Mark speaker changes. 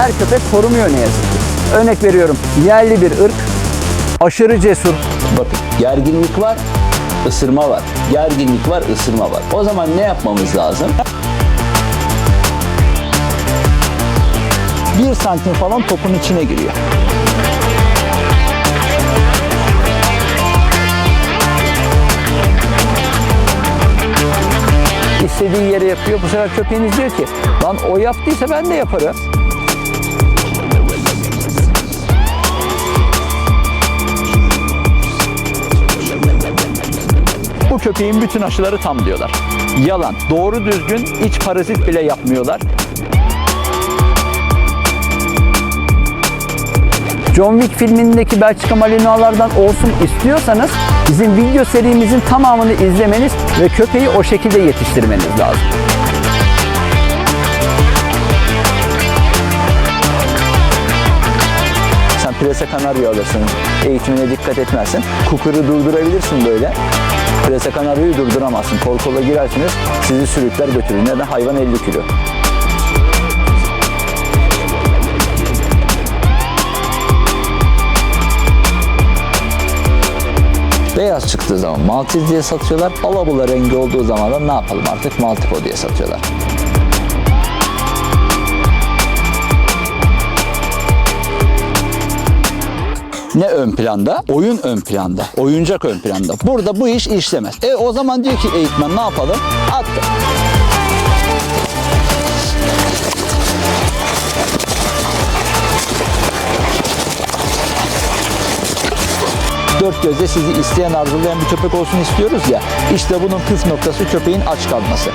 Speaker 1: her köpek korumuyor ne yazık ki. Örnek veriyorum yerli bir ırk aşırı cesur.
Speaker 2: Bakın gerginlik var, ısırma var. Gerginlik var, ısırma var. O zaman ne yapmamız lazım? Bir santim falan topun içine giriyor.
Speaker 1: istediği yere yapıyor. Bu sefer köpeğiniz diyor ki lan o yaptıysa ben de yaparım. Bu köpeğin bütün aşıları tam diyorlar. Yalan. Doğru düzgün iç parazit bile yapmıyorlar. John Wick filmindeki Belçika Malinois'lardan olsun istiyorsanız bizim video serimizin tamamını izlemeniz ve köpeği o şekilde yetiştirmeniz lazım. Prese kanaryo alırsın, eğitimine dikkat etmezsin. Kukuru durdurabilirsin böyle. Prese kanaryoyu durduramazsın. Kol kola girersiniz, sizi sürükler götürür. Neden? Hayvan 50 kilo.
Speaker 2: Beyaz çıktığı zaman Maltese diye satıyorlar. Alabula rengi olduğu zaman da ne yapalım artık Maltipo diye satıyorlar.
Speaker 1: Ne ön planda? Oyun ön planda. Oyuncak ön planda. Burada bu iş işlemez. E o zaman diyor ki eğitmen ne yapalım? Attı.
Speaker 2: Dört gözle sizi isteyen arzulayan bir köpek olsun istiyoruz ya. İşte bunun püf noktası köpeğin aç kalması.